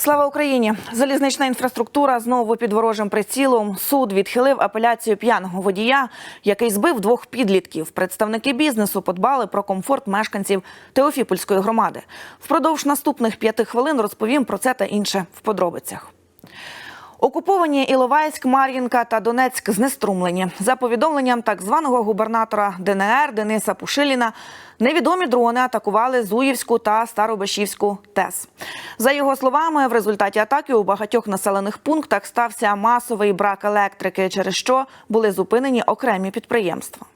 Слава Україні! Залізнична інфраструктура знову під ворожим прицілом. Суд відхилив апеляцію п'яного водія, який збив двох підлітків. Представники бізнесу подбали про комфорт мешканців Теофіпольської громади. Впродовж наступних п'яти хвилин розповім про це та інше в подробицях. Окуповані Іловайськ, Мар'їнка та Донецьк знеструмлені. За повідомленням так званого губернатора ДНР Дениса Пушиліна, невідомі дрони атакували Зуївську та Старобешівську ТЕС. За його словами, в результаті атаки у багатьох населених пунктах стався масовий брак електрики, через що були зупинені окремі підприємства.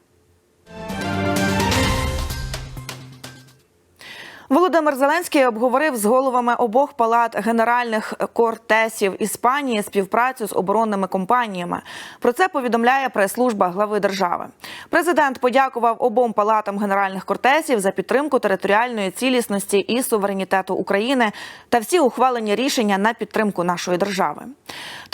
Володимир Зеленський обговорив з головами обох палат генеральних кортесів Іспанії співпрацю з оборонними компаніями. Про це повідомляє прес-служба глави держави. Президент подякував обом палатам генеральних кортесів за підтримку територіальної цілісності і суверенітету України та всі ухвалені рішення на підтримку нашої держави.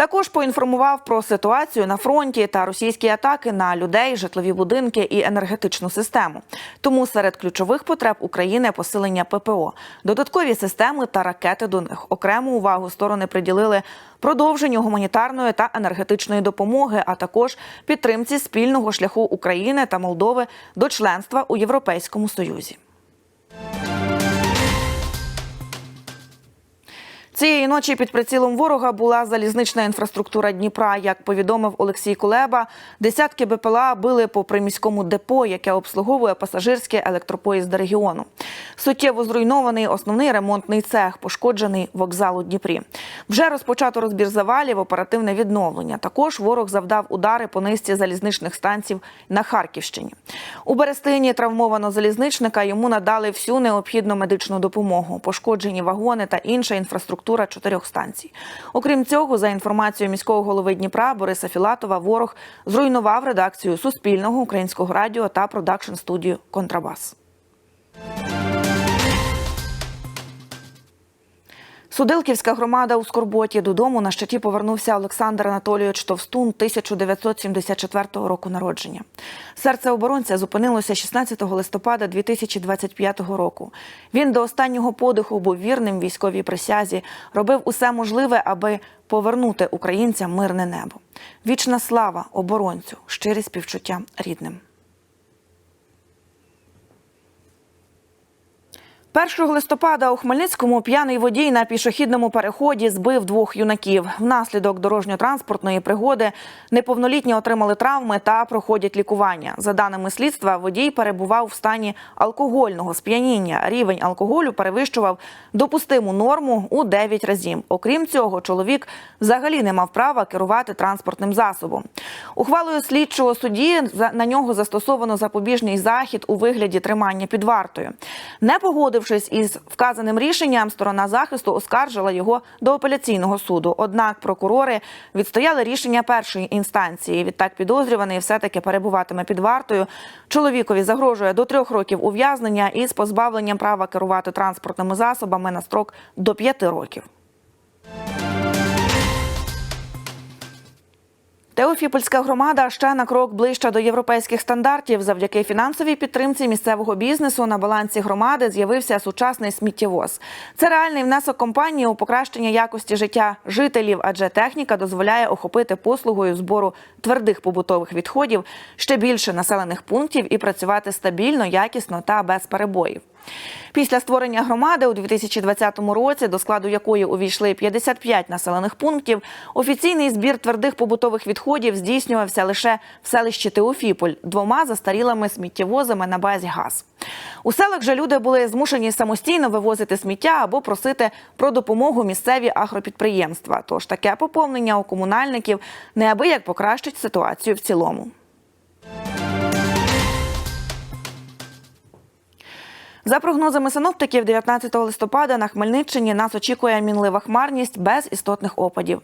Також поінформував про ситуацію на фронті та російські атаки на людей, житлові будинки і енергетичну систему. Тому серед ключових потреб України посилення ППО, додаткові системи та ракети до них. Окрему увагу сторони приділили продовженню гуманітарної та енергетичної допомоги, а також підтримці спільного шляху України та Молдови до членства у Європейському Союзі. Цієї ночі під прицілом ворога була залізнична інфраструктура Дніпра. Як повідомив Олексій Кулеба, десятки БПЛА били по приміському депо, яке обслуговує пасажирські електропоїзд регіону. Суттєво зруйнований основний ремонтний цех, пошкоджений вокзал у Дніпрі. Вже розпочато розбір завалів, оперативне відновлення. Також ворог завдав удари по низці залізничних станцій на Харківщині. У Берестині травмовано залізничника. Йому надали всю необхідну медичну допомогу, пошкоджені вагони та інша інфраструктура чотирьох станцій. Окрім цього, за інформацією міського голови Дніпра Бориса Філатова, ворог зруйнував редакцію Суспільного українського радіо та продакшн студію Контрабас. Судилківська громада у Скорботі додому на щиті повернувся Олександр Анатолійович Товстун 1974 року народження. Серце оборонця зупинилося 16 листопада 2025 року. Він до останнього подиху був вірним військовій присязі, робив усе можливе, аби повернути українцям мирне небо. Вічна слава оборонцю, щирі співчуття рідним. 1 листопада у Хмельницькому п'яний водій на пішохідному переході збив двох юнаків. Внаслідок дорожньо-транспортної пригоди неповнолітні отримали травми та проходять лікування. За даними слідства, водій перебував в стані алкогольного сп'яніння. Рівень алкоголю перевищував допустиму норму у 9 разів. Окрім цього, чоловік взагалі не мав права керувати транспортним засобом. Ухвалою слідчого судді на нього застосовано запобіжний захід у вигляді тримання під вартою. Не погодившись із вказаним рішенням, сторона захисту оскаржила його до апеляційного суду. Однак прокурори відстояли рішення першої інстанції. Відтак підозрюваний все-таки перебуватиме під вартою. Чоловікові загрожує до трьох років ув'язнення із позбавленням права керувати транспортними засобами на строк до п'яти років. Теофіпольська громада ще на крок ближче до європейських стандартів. Завдяки фінансовій підтримці місцевого бізнесу на балансі громади з'явився сучасний сміттєвоз. Це реальний внесок компанії у покращення якості життя жителів, адже техніка дозволяє охопити послугою збору твердих побутових відходів ще більше населених пунктів і працювати стабільно, якісно та без перебоїв. Після створення громади у 2020 році, до складу якої увійшли 55 населених пунктів, офіційний збір твердих побутових відходів здійснювався лише в селищі Теофіполь двома застарілими сміттєвозами на базі ГАЗ. У селах же люди були змушені самостійно вивозити сміття або просити про допомогу місцеві агропідприємства. Тож таке поповнення у комунальників неабияк покращить ситуацію в цілому. За прогнозами синоптиків, 19 листопада на Хмельниччині нас очікує мінлива хмарність без істотних опадів.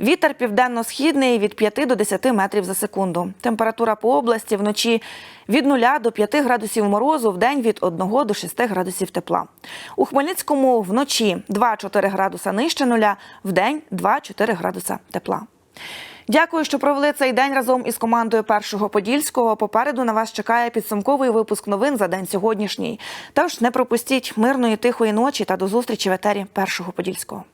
Вітер південно-східний від 5 до 10 метрів за секунду. Температура по області вночі від 0 до 5 градусів морозу, в день від 1 до 6 градусів тепла. У Хмельницькому вночі 2-4 градуса нижче нуля, в день 2-4 градуса тепла. Дякую, що провели цей день разом із командою Першого Подільського. Попереду на вас чекає підсумковий випуск новин за день сьогоднішній. Тож не пропустіть мирної тихої ночі та до зустрічі в етері Першого Подільського.